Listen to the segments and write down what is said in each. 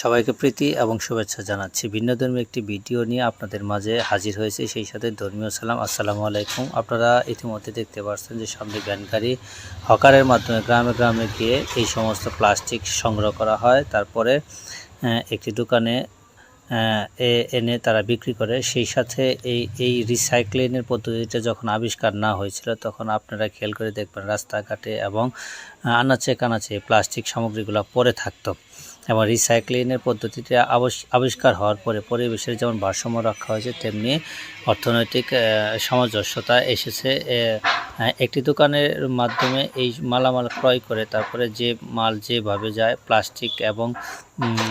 সবাইকে প্রীতি এবং শুভেচ্ছা জানাচ্ছি। ভিন্ন ধর্মী একটি ভিডিও নিয়ে আপনাদের মাঝে হাজির হয়েছে। সেই সাথে ধর্মীয় সালাম। আসসালামু আলাইকুম। আপনারা ইতিমধ্যে দেখতে পাচ্ছেন যে সামনে ভ্যানগাড়ি হকারের মাধ্যমে গ্রামে গ্রামে গিয়ে এই সমস্ত প্লাস্টিক সংগ্রহ করা হয়। তারপরে একটি দোকানে এনে তারা বিক্রি করে। সেই সাথে এই এই রিসাইক্লিংয়ের পদ্ধতিটা যখন আবিষ্কার না হয়েছিল, তখন আপনারা খেয়াল করে দেখবেন রাস্তাঘাটে এবং আনাচে কানাচে প্লাস্টিক সামগ্রীগুলো পরে থাকতো। এবং রিসাইক্লিংয়ের পদ্ধতিতে আবিষ্কার হওয়ার পরে পরিবেশের যেমন ভারসাম্য রক্ষা হয়েছে তেমনি অর্থনৈতিক সামঞ্জস্যতা এসেছে। একটি দোকানের মাধ্যমে এই মালামাল ক্রয় করে তারপরে যে মাল যেভাবে যায় প্লাস্টিক এবং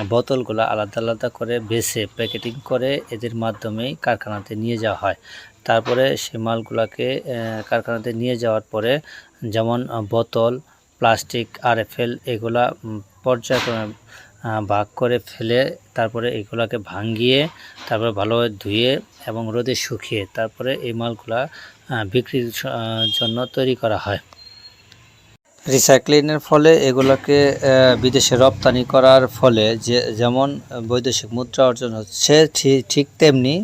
বোতলগুলো আলাদা আলাদা করে বেছে প্যাকেটিং করে এদের মাধ্যমেই কারখানাতে নিয়ে যাওয়া হয়। তারপরে সে মালগুলোকে কারখানাতে নিয়ে যাওয়ার পরে যেমন বোতল প্লাস্টিক আর আরএফএল এগুলা উম, পর্যায়ক্রমে ভাগ করে ফেলে তারপরে এগুলাকে ভাঙিয়ে তারপরে ভালোভাবে ধুয়ে এবং রোদে শুকিয়ে তারপরে এই মালগুলা বিক্রির জন্য তৈরি করা হয়। রিসাইক্লিংয়ের ফলে এগুলোকে বিদেশে রপ্তানি করার ফলে যে, যেমন বৈদেশিক মুদ্রা অর্জন হচ্ছে ঠিক তেমনি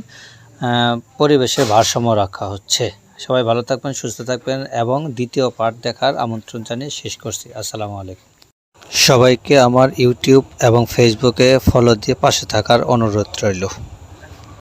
পরিবেশের ভারসাম্য রাখা হচ্ছে। সবাই ভালো থাকবেন, সুস্থ থাকবেন এবং দ্বিতীয় পার্ট দেখার আমন্ত্রণ জানিয়ে শেষ করছি। আসসালামু আলাইকুম। সবাইকে আমার ইউটিউব এবং ফেসবুকে ফলো দিয়ে পাশে থাকার অনুরোধ রইল।